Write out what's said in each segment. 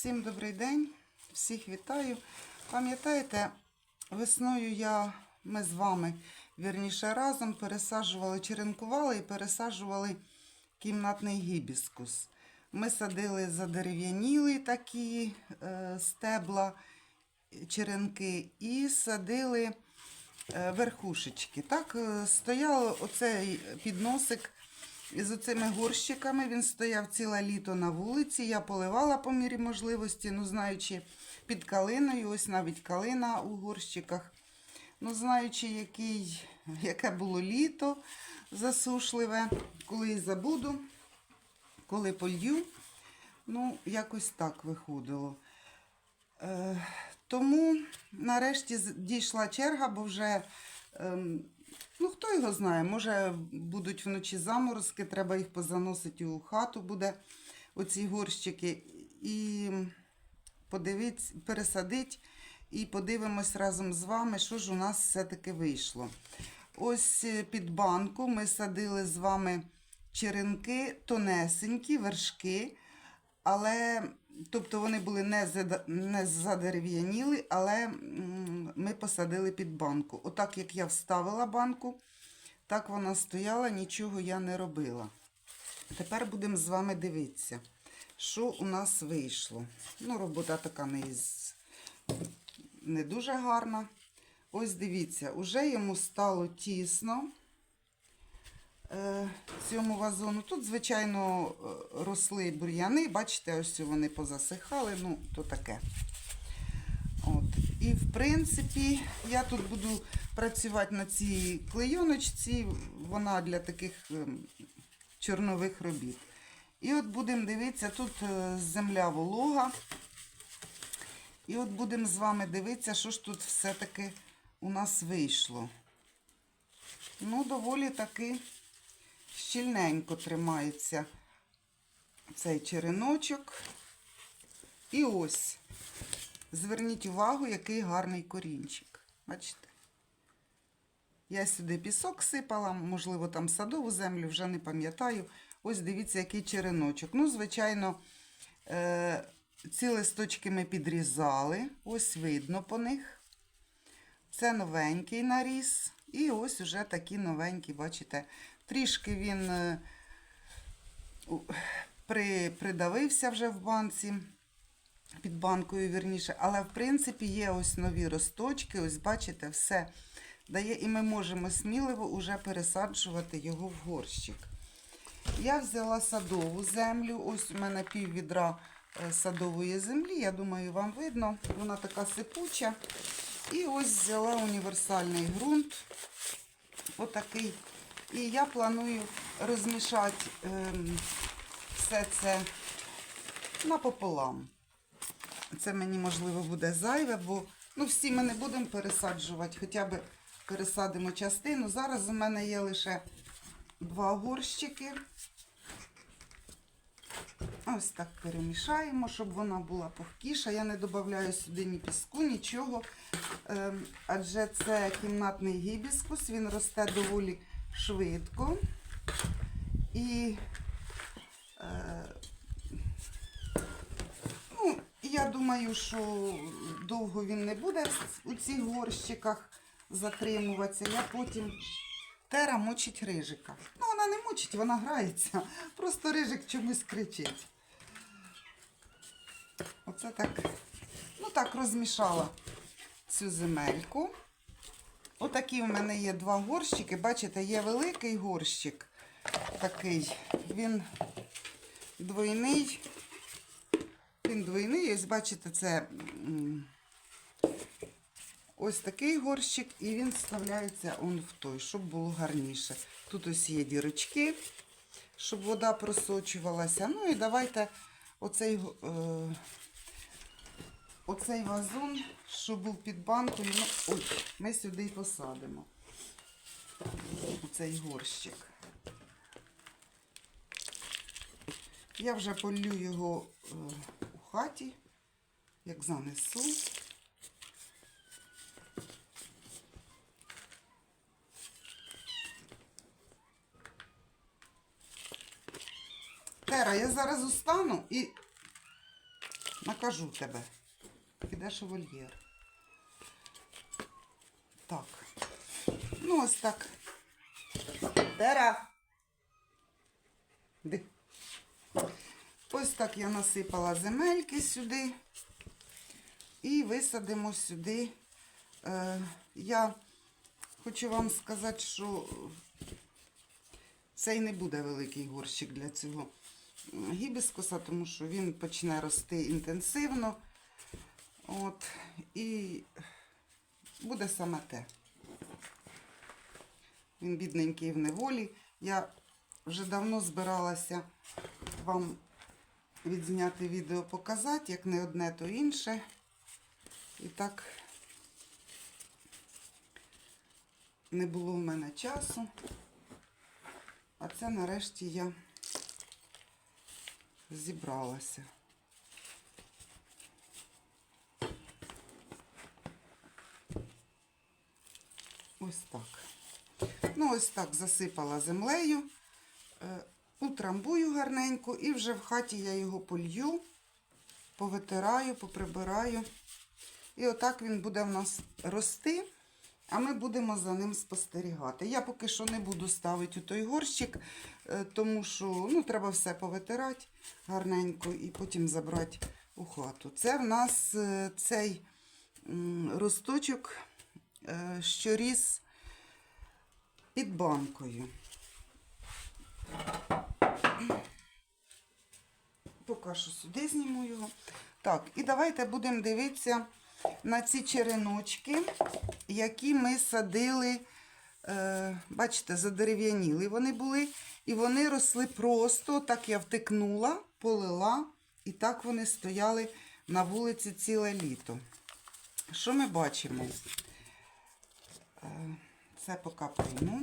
Всім добрий день, всіх вітаю. Пам'ятаєте, весною я, ми з вами вірніше разом пересаджували, черенкували і пересаджували кімнатний гібіскус. Ми садили задерев'яніли такі е, стебла, черенки і садили е, верхушечки. Так, е, стояв оцей підносик з оцими горщиками. Він стояв ціле літо на вулиці. Я поливала по мірі можливості, ну, знаючи під калиною, ось навіть калина у горщиках. Ну, знаючи, який, яке було літо засушливе, коли і забуду, коли полью. Ну, якось так виходило. Е, тому нарешті дійшла черга, бо вже, ем, ну хто його знає, може будуть вночі заморозки, треба їх позаносити у хату, буде оці горщики. І подивіться, пересадить і подивимось разом з вами, що ж у нас все-таки вийшло. Ось е, під банку ми садили з вами черенки тонесенькі, вершки. Але, тобто вони були не, задерев'яніли, але ми посадили під банку. Отак, як я вставила банку, так вона стояла, нічого я не робила. Тепер будемо з вами дивитися, що у нас вийшло. Ну, робота така не, із... не дуже гарна. Ось дивіться, уже йому стало тісно цьому вазону. Тут, звичайно, е, росли бур'яни. Бачите, ось вони позасихали, ну, то таке. От. І, в принципі, я тут буду працювати на цій клейоночці. Вона для таких ем, чорнових робіт. І от будемо дивитися, тут е, земля волога. І от будемо з вами дивитися, що ж тут все-таки у нас вийшло. Ну, доволі таки щільненько тримається цей череночок. І ось, зверніть увагу, який гарний корінчик. Бачите? Я сюди пісок сипала, можливо, там садову землю, вже не пам'ятаю. Ось дивіться, який череночок. Ну, звичайно, е- ці листочки ми підрізали, ось видно по них. Це новенький наріс. І ось уже такі новенькі, бачите, трішки він е, при, придавився вже в банці, під банкою вірніше. Але в принципі є ось нові росточки, ось бачите, все дає, і ми можемо сміливо уже пересаджувати його в горщик. Я взяла садову землю, ось у мене пів відра е, садової землі, я думаю, вам видно, вона така сипуча. І ось взяла універсальний ґрунт. Отакий. І я планую розмішати ем, все це напополам. Це мені, можливо, буде зайве, бо ну, всі ми не будемо пересаджувати, хоча б пересадимо частину. Зараз у мене є лише два горщики. Ось так перемішаємо, щоб вона була пухкіша. Я не додаю сюди ні піску, нічого. Ем, Адже це кімнатний гібіскус, він росте доволі швидко. І е, ну, я думаю, що довго він не буде у цих горщиках затримуватися. Я потім Тера мучить рижика. Ну, вона не мучить, вона грається. Просто рижик чомусь кричить. Оце так. Ну так, розмішала цю земельку. Отакі в мене є два горщики. Бачите, є великий горщик такий. Він двойний. Він двойний. Ось бачите, це ось такий горщик, і він вставляється он в той, щоб було гарніше. Тут ось є дірочки, щоб вода просочувалася. Ну і давайте оцей, е, оцей вазон, що був під банкою, ну, ой, ми сюди й посадимо. Оцей горщик. Я вже полю його е, у хаті, як занесу. Тера, я зараз устану і Накажу тебе. Підеш у вольєр. Так. Ну, ось так. Тера. Де? Ось так я насипала земельки сюди. І висадимо сюди. Е, я хочу вам сказати, що цей не буде великий горщик для цього гібіскуса, тому що він почне рости інтенсивно. От, і буде саме те. Він бідненький в неволі. Я вже давно збиралася вам відзняти відео, показати, як не одне, то інше. І так не було в мене часу. А це нарешті я зібралася. Ось так. Ну, ось так засипала землею, е, утрамбую гарненько і вже в хаті я його полью, повитираю, поприбираю. І отак він буде в нас рости, а ми будемо за ним спостерігати. Я поки що не буду ставити у той горщик, е, тому що ну, треба все повитирати гарненько і потім забрати у хату. Це в нас е, цей росточок, що ріс під банкою. Поки що сюди зніму його. Так, і давайте будемо дивитися на ці череночки, які ми садили, е, бачите, задерев'яніли вони були. І вони росли просто, так я втикнула, полила, і так вони стояли на вулиці ціле літо. Що ми бачимо? Е, Це поки прийму.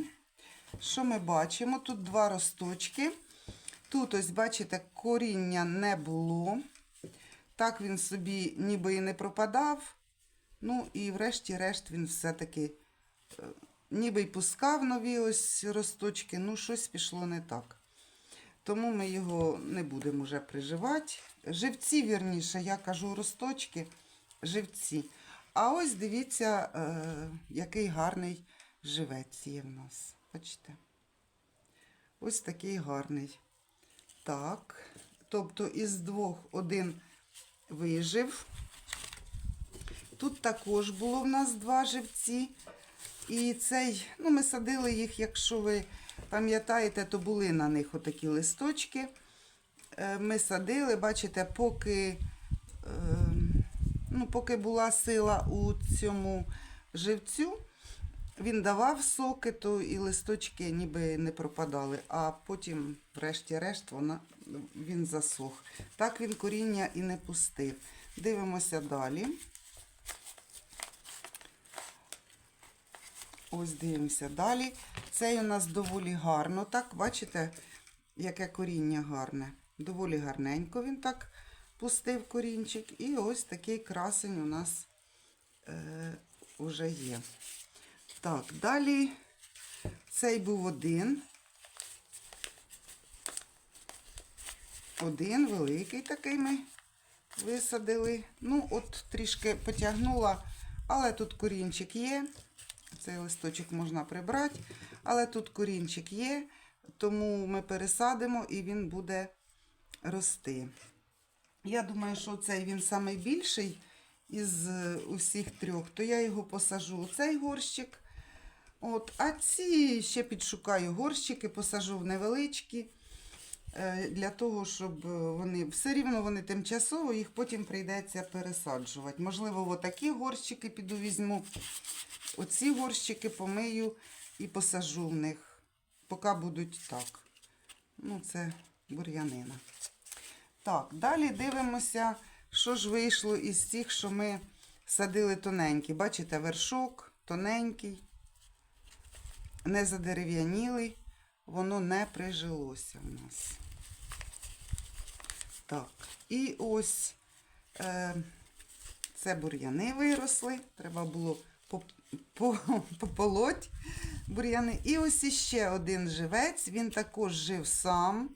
Що ми бачимо? Тут два росточки. Тут, ось, бачите, коріння не було. Так він собі ніби і не пропадав. Ну і врешті-решт він все-таки е, ніби й пускав нові ось росточки, ну щось пішло не так. Тому ми його не будемо вже приживати. Живці, вірніше, я кажу росточки, живці. А ось дивіться, е, який гарний живець є в нас. Бачите? Ось такий гарний. Так. Тобто із двох один вижив. Тут також було в нас два живці. І цей, ну, ми садили їх, якщо ви пам'ятаєте, то були на них отакі листочки. Е, Ми садили, бачите, поки, е, ну, поки була сила у цьому живцю, він давав соки, то і листочки ніби не пропадали, а потім, врешті-решт, вона, він засох. Так він коріння і не пустив. Дивимося далі. Ось дивимося далі. Цей у нас доволі гарно. Так, бачите, яке коріння гарне. Доволі гарненько він так пустив корінчик. І ось такий красень у нас е, вже є. Так, далі цей був один. Один великий такий ми висадили. Ну, от трішки потягнула, але тут корінчик є. Цей листочок можна прибрати, але тут корінчик є, тому ми пересадимо і він буде рости. Я думаю, що цей він найбільший із е, усіх трьох, то я його посажу у цей горщик. От, а ці ще підшукаю горщики, посажу в невеличкі, е, для того, щоб вони все рівно вони тимчасово, їх потім прийдеться пересаджувати. Можливо, отакі горщики піду візьму. Оці горщики помию і посажу в них, поки будуть так. Ну, це бур'янина. Так, далі дивимося, що ж вийшло із тих, що ми садили тоненькі. Бачите, вершок тоненький, не задерев'янілий, воно не прижилося в нас. Так, і ось е, це бур'яни виросли. Треба було по- по- пополоть бур'яни. І ось іще один живець, він також жив сам.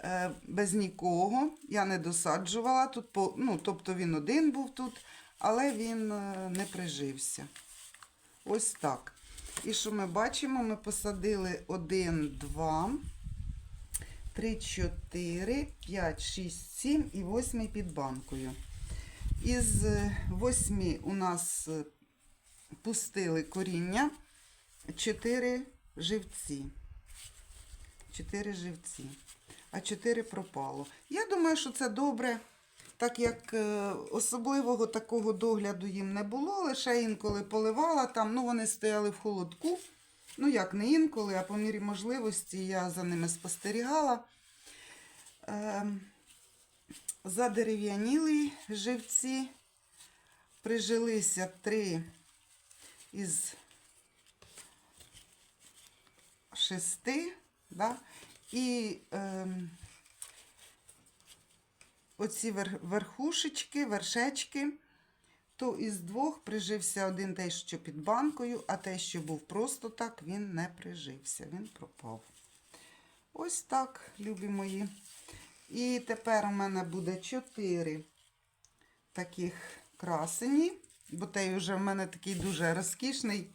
Е, без нікого. Я не досаджувала тут, ну, тобто він один був тут, але він е, не прижився. Ось так. І що ми бачимо? Ми посадили 1, 2, 3, 4, 5, 6, 7 і 8 під банкою. Із е, восьми у нас е, пустили коріння 4 живці. 4 живці. А 4 пропало. Я думаю, що це добре, так як е, особливого такого догляду їм не було, лише інколи поливала там, ну вони стояли в холодку. Ну, як не інколи, а по мірі можливості я за ними спостерігала. Ем, задерев'яніли живці, прижилися три із шести, да? І ем, оці верхушечки, вершечки, то із двох прижився один той, що під банкою, а той, що був просто так, він не прижився, він пропав. Ось так, любі мої. І тепер у мене буде 4 таких красені, бо той вже в мене такий дуже розкішний.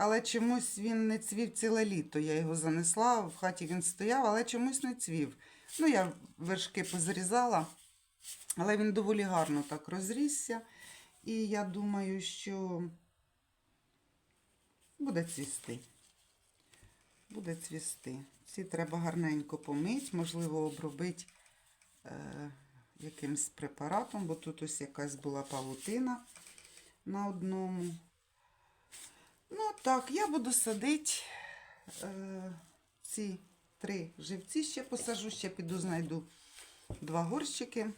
Але чомусь він не цвів ціле літо. Я його занесла, в хаті він стояв, але чомусь не цвів. Ну, я вершки позрізала, але він доволі гарно так розрісся. І я думаю, що буде цвісти. Буде цвісти. Ці треба гарненько помити, можливо, обробити е, якимсь препаратом, бо тут ось якась була павутина на одному. Ну, так, я буду садити е, ці три живці, ще посажу, ще піду знайду два горщики,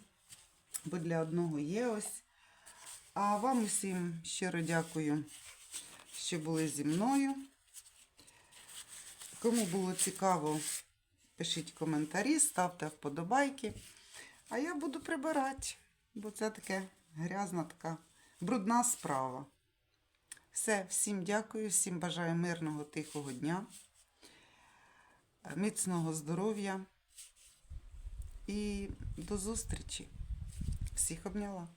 бо для одного є ось. А вам усім щиро дякую, що були зі мною. Кому було цікаво, пишіть коментарі, ставте вподобайки. А я буду прибирати, бо це таке грязна така брудна справа. Все, всім дякую, всім бажаю мирного, тихого дня, міцного здоров'я і до зустрічі. Всіх обняла.